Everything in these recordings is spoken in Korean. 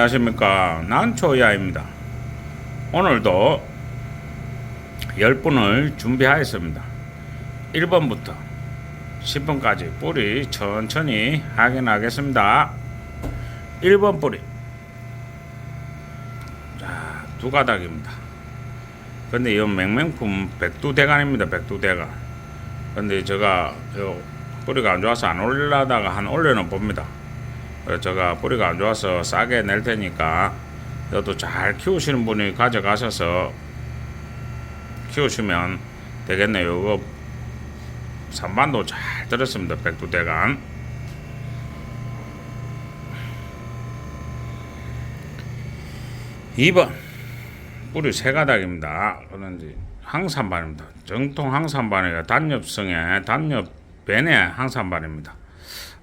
안녕하십니까. 난초야입니다. 오늘도 10분을 준비하였습니다. 1번부터 10번까지 뿌리 천천히 확인하겠습니다. 1번 뿌리. 자, 두 가닥입니다. 근데 이 맹맹품 백두대간입니다 백두대간. 근데 제가 요 뿌리가 안 좋아서 안 올리려다가 한 올려는 봅니다 제가 뿌리가 안 좋아서 싸게 낼 테니까 이것도 잘 키우시는 분이 가져가셔서 키우시면 되겠네요. 이거 산반도 잘 들었습니다. 백두대간. 이번 뿌리 세 가닥입니다. 그런지 항산반입니다. 정통 항산반이가 단엽성의 단엽변의 항산반입니다.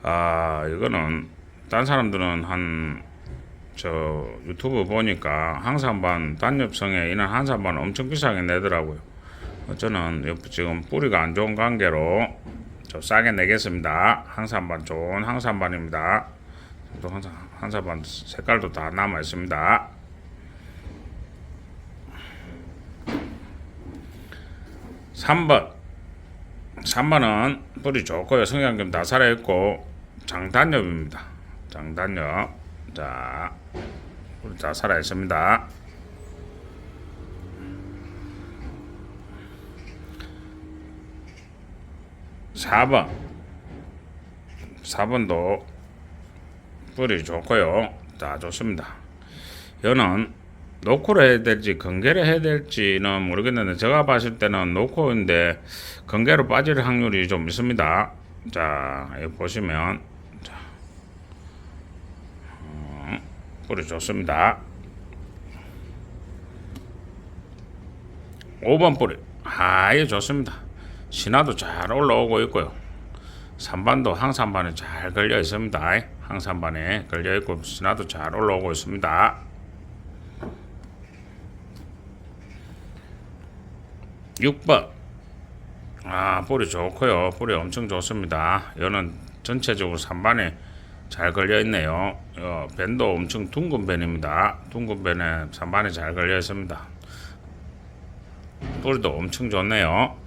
아 이거는 딴 사람들은 한 저 유튜브 보니까 항산반 단엽성에 이런 항산반 엄청 비싸게 내더라고요. 어, 저는 옆- 지금 뿌리가 안 좋은 관계로 저 싸게 내겠습니다. 항산반 좋은 항산반입니다. 또 항상 항산반 색깔도 다 남아 있습니다. 삼번 3번은 뿌리 좋고요. 성향좀 다 살아있고 장단엽입니다. 장단엽. 자, 뿌리 다 살아 있습니다. 4번. 4번도 뿌리 좋고요. 다 좋습니다. 여는 노코를 해야 될지 건개를 해야 될지는 모르겠는데 제가 봤을 때는 노코인데 건개로 빠질 확률이 좀 있습니다. 자 여기 보시면 자, 음, 뿌리 좋습니다. 5번 뿌리 아예 좋습니다. 신화도 잘 올라오고 있고요. 산반도 항산반에 잘 걸려 있습니다. 항산반에 걸려 있고 신화도 잘 올라오고 있습니다. 6번. 아, 뿌리 좋고요. 뿌리 엄청 좋습니다. 여는 전체적으로 3반에 잘 걸려 있네요. 어, 밴도 엄청 둥근 밴입니다. 둥근 밴에 3반에 잘 걸려 있습니다. 뿌리도 엄청 좋네요.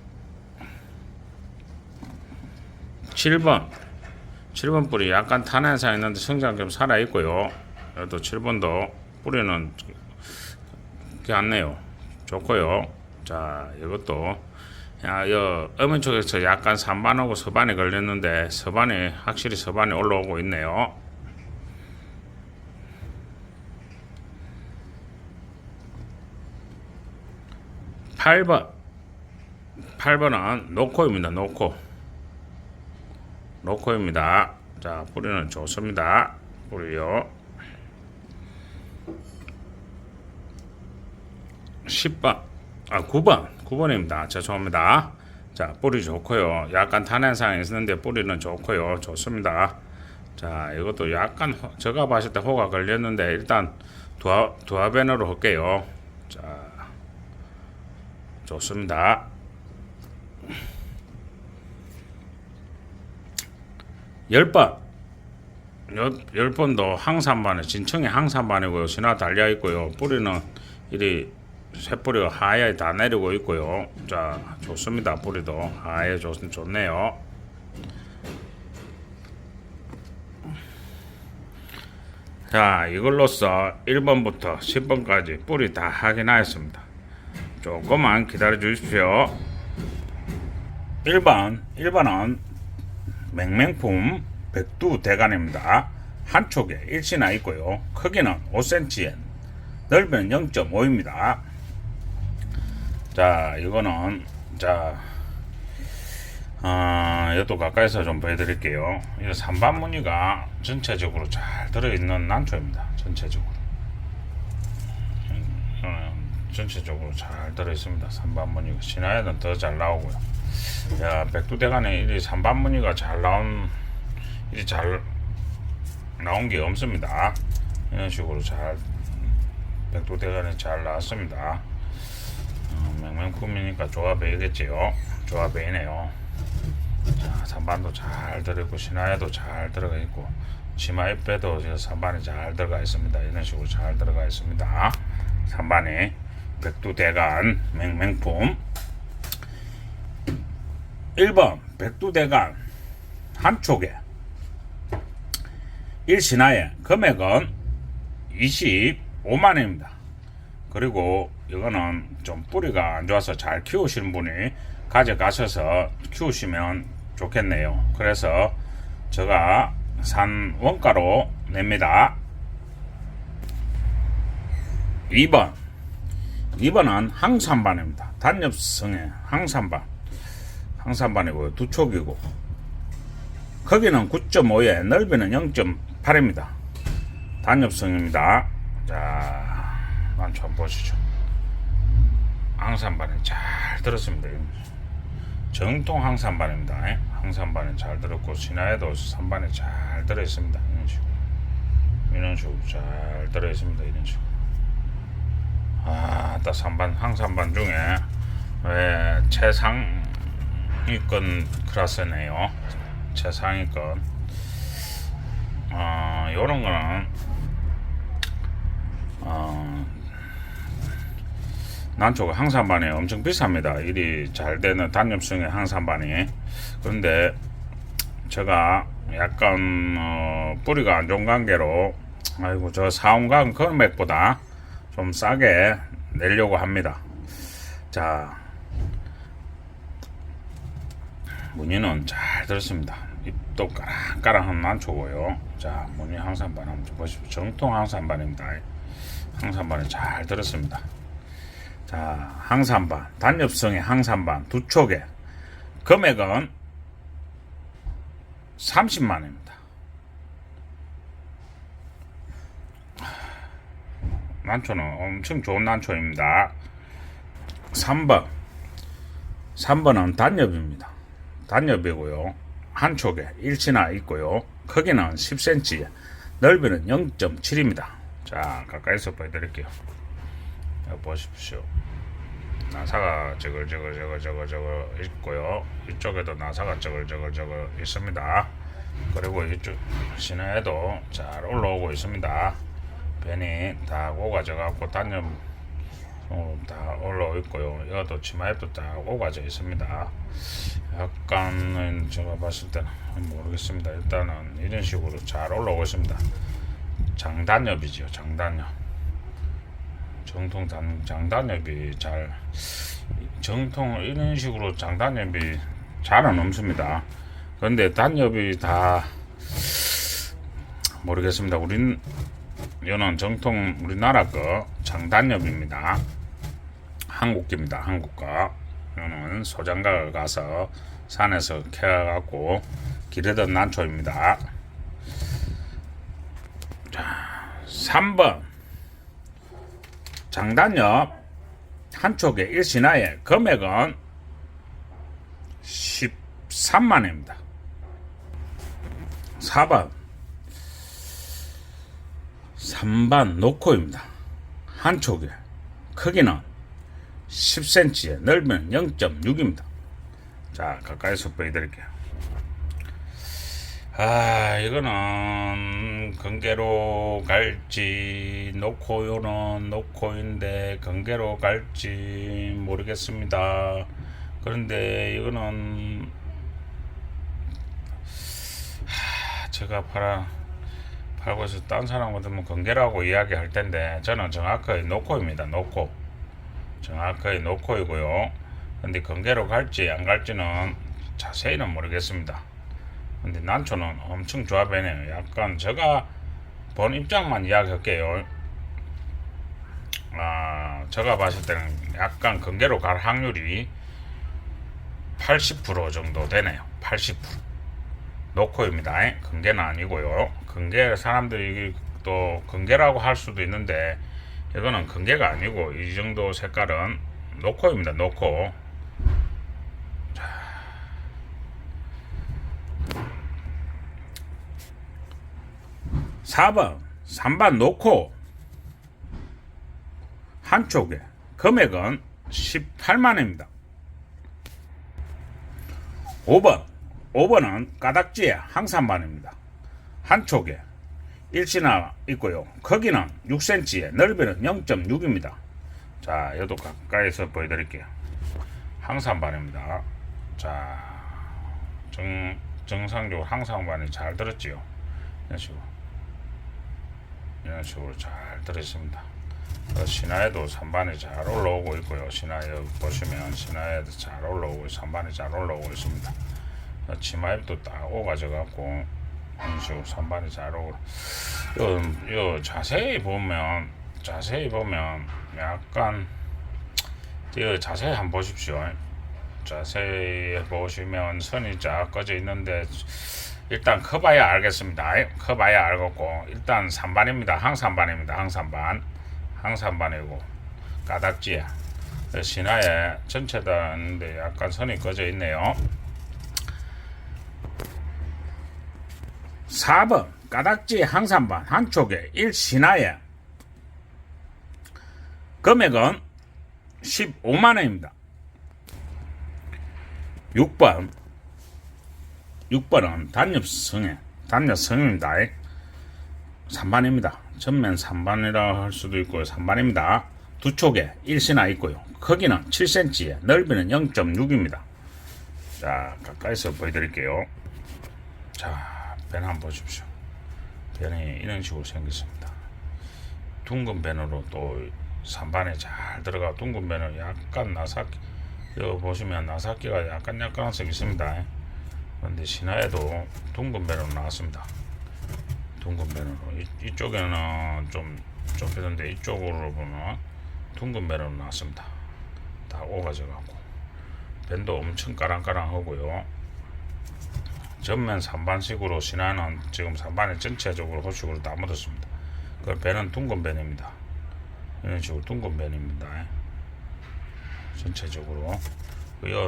7번. 7번 뿌리 약간 탄현상 있는데 성장 좀 살아 있고요. 또 7번도 뿌리는 않네요. 좋고요. 자, 이것도 야, 여 어머니 쪽에서 약간 산반하고 서반에 걸렸는데 서반에 확실히 서반에 올라오고 있네요. 팔번 8번은 노코입니다. 노코. 노코입니다. 자, 뿌리는 좋습니다. 뿌리요. 10번. 아, 9번. 9번입니다. 죄송합니다. 자, 뿌리 좋고요. 약간 탄현상이 있는데 뿌리는 좋고요. 좋습니다. 자, 이것도 약간 호- 제가 봤을 때 호가 걸렸는데 일단 두아 두아벤으로 할게요. 자, 좋습니다. 열 번. 열, 열 번도 항산반에 진청이 항산반이고요. 신화 달려 있고요. 뿌리는 이리 새뿌리가 하얗게 다 내리고 있고요. 자, 좋습니다. 뿌리도 하얘 좋, 좋네요. 자, 이걸로써 1번부터 10번까지 뿌리 다 확인하였습니다. 조금만 기다려 주십시오. 1번, 1번은 맹맹품 백두 대간입니다. 한쪽에 일시나 있고요. 크기는 5cm, 넓이는 0.5입니다. 자, 이거는 자, 아, 이것도 가까이서 좀 보여드릴게요. 이 산반 무늬가 전체적으로 잘 들어있는 난초입니다. 전체적으로. 이거는 전체적으로 잘 들어있습니다. 산반 무늬가 신화에는 더 잘 나오고요. 야, 백두대간에 이 산반 무늬가 잘 나온, 이잘 나온 게 없습니다. 이런 식으로 잘 백두대간에 잘 나왔습니다. 어, 맹맹품이니까 조합이겠지요. 조합이네요. 자, 산반도 잘 들어있고 신화에도 잘 들어가 있고 치마 옆에도 3반이 잘 들어가 있습니다. 이런 식으로 잘 들어가 있습니다. 3반이 백두대간 맹맹품 1번 백두대간 한쪽에 1신화에 금액은 25만원입니다. 그리고 이거는 좀 뿌리가 안 좋아서 잘 키우시는 분이 가져가셔서 키우시면 좋겠네요. 그래서 제가 산 원가로 냅니다. 2번 2번은 항산반입니다. 단엽성의 항산반 항산반이고요. 두 촉이고 거기는 9.5에 넓이는 0.8입니다. 단엽성입니다. 자, 한번 보시죠. 항산반이 잘 들었습니다. 정통 항산반입니다. 예? 항산반이 잘 들었고 신화에도 3반이 잘 들어 있습니다. 이런 식으로 이런 식으로 잘 들어 있습니다. 이런 식으로 아, 딱 3반 항산반 중에 왜 최상위권 클래스네요. 최상위권 어, 요런 거는 어, 난초가 항산반이 엄청 비쌉니다. 일이 잘 되는 단엽성의 항산반이. 그런데 제가 약간 어, 뿌리가 안 좋은 관계로 아이고 저 사온강 금액보다 좀 싸게 내려고 합니다. 자 무늬는 잘 들었습니다. 잎도 까랑까랑한 난초고요. 자 무늬 항산반 한번 좀 보십시오. 정통 항산반입니다. 항산반이 잘 들었습니다. 자, 항산반, 단엽성의 항산반 두 촉에 금액은 30만원입니다. 난초는 엄청 좋은 난초입니다. 3번. 3번은 단엽입니다. 단엽이고요. 한 촉에 일치나 있고요. 크기는 10cm, 넓이는 0.7입니다. 자, 가까이서 보여드릴게요. 보십시오. 나사가 저글저글저글저글저글 있고요. 이쪽에도 나사가 저글저글저글 있습니다. 그리고 이쪽 시내에도 잘 올라오고 있습니다. 벤이 다 오가져 갖고 단염 어, 다 올라오고 있고요. 여도 치마에도 다 오가져 있습니다. 약간은 제가 봤을 때는 모르겠습니다. 일단은 이런 식으로 잘 올라오고 있습니다. 장단엽이죠. 장단엽. 정통 단, 장단엽이 잘 정통 이런 식으로 장단엽이 잘은 없습니다. 그런데 단엽이 다 모르겠습니다. 우린 이는 정통 우리나라 거 장단엽입니다. 한국기입니다. 한국가. 이거는 소장가를 가서 산에서 캐갖고 기르던 난초입니다. 자, 3번. 장단엽 한 촉에 일신화의 금액은 13만원입니다. 4번 3반 노코입니다. 한 촉에 크기는 10cm에 넓이는 0.6입니다. 자 가까이서 보여드릴게요. 아 이거는 건개로 갈지 노코요는 노코인데 건개로 갈지 모르겠습니다. 그런데 이거는 하, 제가 팔아 팔고 있어 딴 사람한테 뭐 건개라고 이야기할 텐데 저는 정확하게 노코입니다. 노코 정확하게 노코이고요. 근데 건개로 갈지 안 갈지는 자세히는 모르겠습니다. 근데 난초는 엄청 좋아 보이네요. 약간 제가 본 입장만 이야기할게요. 아, 제가 봤을 때는 약간 건개로 갈 확률이 80% 정도 되네요. 80%. 노코입니다. 건개는 아니고요. 건개 사람들이 또 건개라고 할 수도 있는데 이거는 건개가 아니고 이 정도 색깔은 노코입니다. 노코. 4번 3반 놓고 한쪽에 금액은 18만원입니다. 5번 5번은 까닥지에 항산반입니다. 한쪽에 일신화 있고요. 크기는 6cm에 넓이는 0.6입니다. 자, 이것도 가까이서 보여드릴게요. 항산반입니다. 자, 정, 정상적으로 항상반이 잘 들었지요. 이런 식으로. 이런 식으로 잘 들었습니다. 어, 신화에도 3반이 잘 올라오고 있고요. 신화에 보시면 신화에도 잘 올라오고 3반이 잘 올라오고 있습니다. 어, 치마입도 딱 오가져 갖고 이런 식으로 3반이 잘 오고 요, 요 자세히 보면 자세히 보면 약간 이 자세히 한번 보십시오. 자세히 보시면 선이 쫙 꺼져 있는데 일단 커봐야 알겠습니다. 커봐야 알겠고 일단 3반입니다. 항산반입니다. 항산반 항산반이고 가닥지야 신화에 전체 다 있는데 약간 선이 꺼져 있네요. 4번 가닥지 항산반 한쪽에 1신화에 금액은 15만원입니다. 6번 6번은 단엽성에 단엽성입니다. 3반입니다. 전면 3반이라 할 수도 있고요. 3반입니다. 두 쪽에 1신화 있고요. 크기는 7cm에 넓이는 0.6입니다. 자 가까이서 보여드릴게요. 자, 벤 한번 보십시오. 벤이 이런 식으로 생겼습니다. 둥근 벤으로 또 3반에 잘 들어가 둥근 벤은 약간 나삭 여기 보시면 나삭기가 약간 색이 있습니다. 그런데 신화에도 둥근 벤으로 나왔습니다. 둥근 벤으로 이, 이쪽에는 좀 좁히던데 이쪽으로 보면 둥근 벤으로 나왔습니다. 다 오가져 갖고 벤도 엄청 까랑까랑하고요. 전면 3반식으로 신화는 지금 3반에 전체적으로 호식으로 다 묻었습니다. 그 배는 둥근 배입니다. 이런 식으로 둥근 배입니다. 전체적으로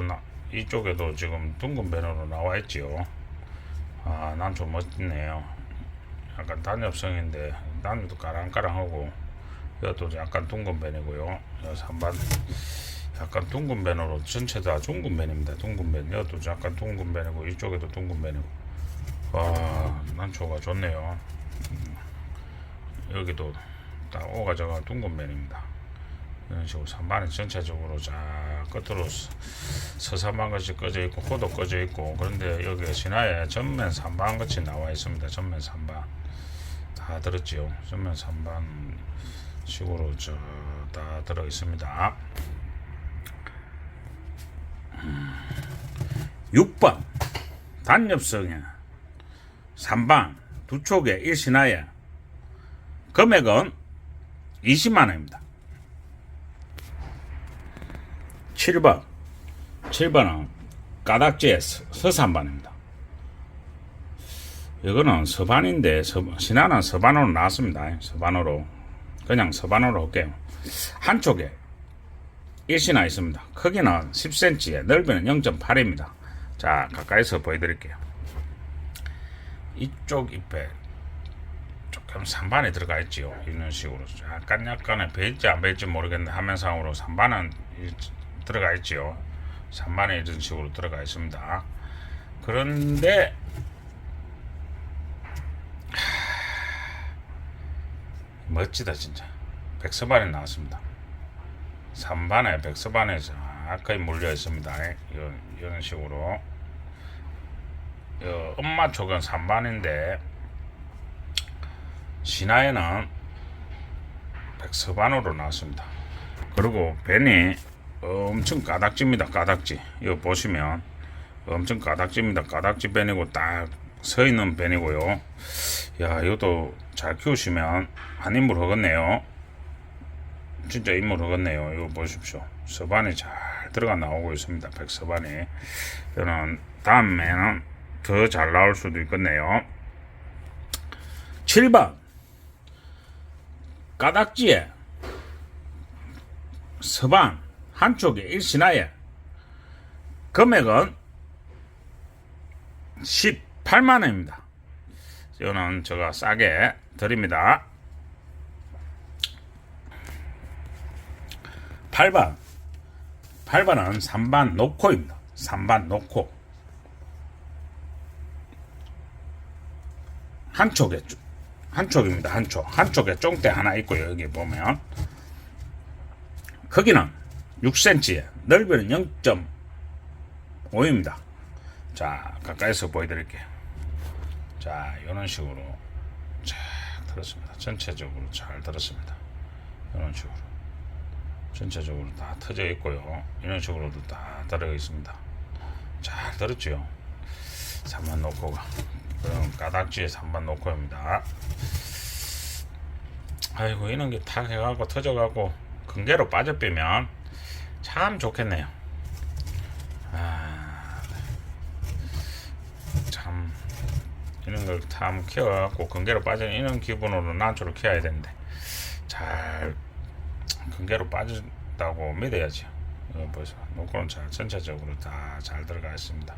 나- 이쪽에도 지금 둥근 배으로 나와 있지요. 아, 난 좀 멋있네요. 약간 단엽성인데 단도 까랑까랑하고 이것도 약간 둥근 배이고요. 3반 약간 둥근 밴으로 전체 다 둥근 밴입니다. 둥근 밴. 이것도 약간 둥근 밴이고 이쪽에도 둥근 밴이고. 와, 난초가 좋네요. 음, 여기도 딱 오가져가 둥근 밴입니다. 이런 식으로 산반이 전체적으로 쫙 끝으로 서- 서산반 것이 꺼져 있고 호도 꺼져 있고 그런데 여기 신화에 전면 산반 것이 나와 있습니다. 전면 산반 다 들었지요. 전면 산반 식으로 저 다 들어 있습니다. 6번 단엽성에 3반 두 쪽에 일신하에 금액은 20만원입니다. 7번 7번은 까닥지의 서- 서산반입니다. 이거는 서반인데 서, 신화는 서반으로 나왔습니다. 서반으로 그냥 서반으로 할게요. 한쪽에 일신화 있습니다. 크기는 10cm에 넓이는 0.8입니다. 자 가까이서 보여드릴게요. 이쪽 잎에 조금 산반이 들어가 있지요. 이런 식으로 약간 약간의 배일지 안 배일지 모르겠는데 화면상으로 산반은 이- 들어가 있지요. 산반에 이런 식으로 들어가 있습니다. 그런데 하, 멋지다 진짜. 백서반이 나왔습니다. 3반에 백서반에 정확하게 물려 있습니다. 이런, 이런 식으로 어, 엄마 쪽은 3반인데 신화에는 백서반으로 나왔습니다. 그리고 벤이 엄청 가닥지입니다. 가닥지. 이거 보시면 엄청 가닥지입니다. 가닥지 벤이고 딱 서 있는 벤이고요. 야, 이것도 잘 키우시면 한 인물 하겠네요. 진짜 인물 하겠네요. 이거 보십시오. 서반이 잘 들어가 나오고 있습니다. 백서반이. 저는 다음에는 더 잘 나올 수도 있겠네요. 7번. 가닥지에 서반 한쪽에 일신하에 금액은 18만원입니다. 저는 제가 싸게 드립니다. 8번 8번은 3반 노코입니다. 3반 노코 한쪽에 쭉 한쪽입니다. 한쪽. 한쪽에 쫑대 하나 있고요. 여기 보면 크기는 6cm, 넓이는 0.5입니다. 자, 가까이서 보여드릴게요. 자, 이런 식으로 잘 들었습니다. 전체적으로 잘 들었습니다. 이런 식으로 전체적으로 다 터져 있고요. 이런 식으로도 다 들어 있습니다. 잘 들었죠? 3번 놓고가 그럼 가닥지에 3번 놓고입니다. 아이고 이런 게 탁 해갖고 터져갖고 근개로 빠져 빼면 참 좋겠네요. 아, 참 이런 걸탐 키워갖고 근개로 빠지는 이런 기분으로 난초를 키워야 되는데 잘 근개로 빠진다고 믿어야죠. 이거 벌써 놓고는 잘 전체적으로 다 잘 들어가 있습니다.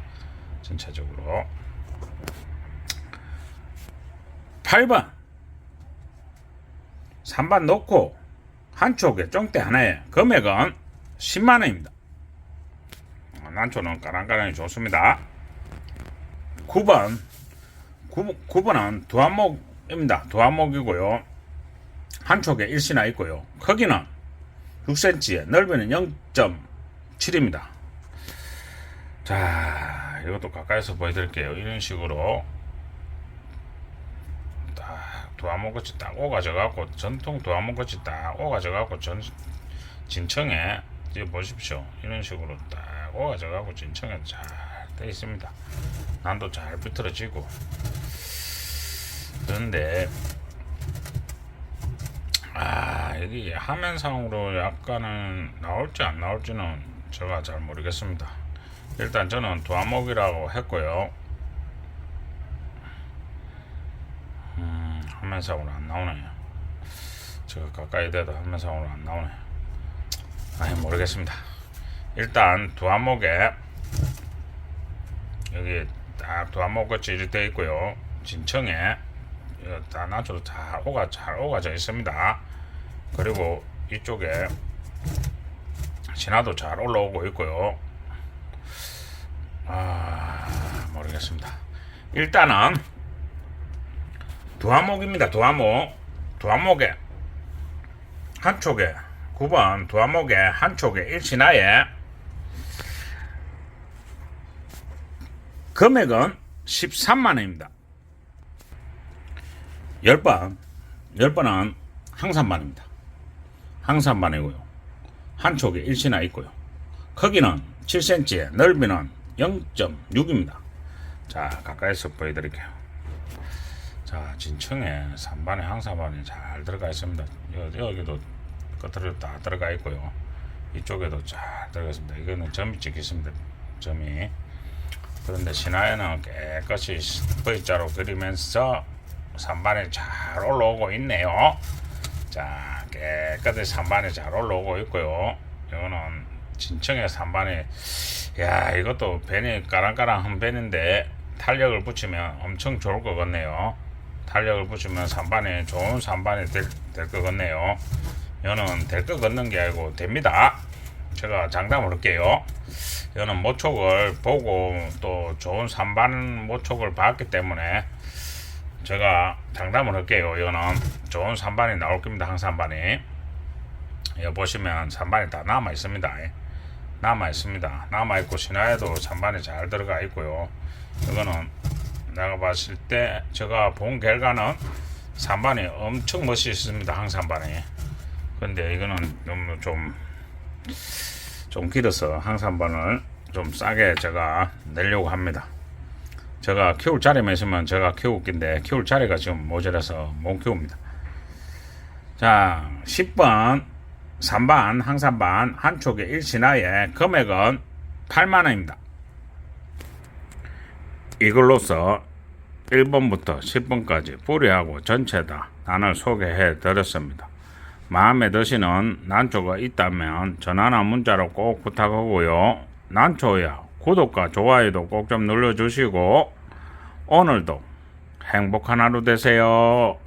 전체적으로 8번 3번 놓고 한쪽에 쫑대 하나에 금액은 10만 원입니다. 어, 난초는 까랑까랑이 좋습니다. 9번 9, 9번은 두한목입니다. 두한목이고요. 한쪽에 일시나 있고요. 크기는 6cm에 넓이는 0.7입니다. 자, 이것도 가까이서 보여드릴게요. 이런 식으로 딱 두한목같이 딱 오가져갖고 전통 두한목같이 딱 오가져갖고 전 진청에 이제 보십시오. 이런 식으로 딱 오가져갖고 진청에 잘돼 있습니다. 난도 잘 비틀어지고 그런데 아 여기 화면 상으로 약간은 나올지 안 나올지는 제가 잘 모르겠습니다. 일단 저는 두암목이라고 했고요. 음, 화면 상으로 안 나오네요. 제가 가까이 대도 화면 상으로 안 나오네요. 아니 모르겠습니다. 일단 두암목에 여기 딱 두암목 같이 이렇게 되어 있고요. 진청에 다 나주로 잘 오가 잘 오가져 있습니다. 그리고 이쪽에 신화도 잘 올라오고 있고요. 아 모르겠습니다. 일단은 두화목입니다. 두화목 두화목에 한쪽에 9번 두화목에 한쪽에 일신하에 금액은 13만 원입니다. 10번 10번은 항산반입니다. 항산반이고요. 한쪽에 일신화 있고요. 크기는 7cm, 넓이는 0.6입니다. 자, 가까이서 보여드릴게요. 자, 진청에 3반에 항산반이 잘 들어가 있습니다. 여기, 여기도 끝으로 다 들어가 있고요. 이쪽에도 잘 들어가 있습니다. 이거는 점이 찍혀 있습니다. 점이. 그런데 신화에는 깨끗이 V자로 그리면서 3반에 잘 올라오고 있네요. 자, 깨끗이 3반에 잘 올라오고 있고요. 이거는 진청의 3반에 야, 이것도 벤이 까랑까랑한 벤인데 탄력을 붙이면 엄청 좋을 것 같네요. 탄력을 붙이면 3반에 좋은 3반이 될, 될 것 같네요. 이거는 될것 같는 게 아니고 됩니다. 제가 장담을 할게요. 이거는 모촉을 보고 또 좋은 3반 모촉을 봤기 때문에 제가 장담을 할게요. 이거는 좋은 3반이 나올 겁니다. 항산반이. 여기 보시면 3반이 다 남아 있습니다. 남아 있습니다. 남아 있고 신화에도 3반이 잘 들어가 있고요. 이거는 내가 봤을 때 제가 본 결과는 3반이 엄청 멋있습니다. 항산반이. 근데 이거는 너무 좀 좀 길어서 항산반을 좀 싸게 제가 내려고 합니다. 제가 키울 자리만 있으면 제가 키울 건데 키울 자리가 지금 모자라서 못 키웁니다. 자, 10번 3반 항산반 한쪽에 일신하에 금액은 8만 원입니다. 이걸로서 1번부터 10번까지 뿌리하고 전체 다 단을 소개해 드렸습니다. 마음에 드시는 난초가 있다면 전화나 문자로 꼭 부탁하고요. 난초야 구독과 좋아요도 꼭 좀 눌러주시고 오늘도 행복한 하루 되세요.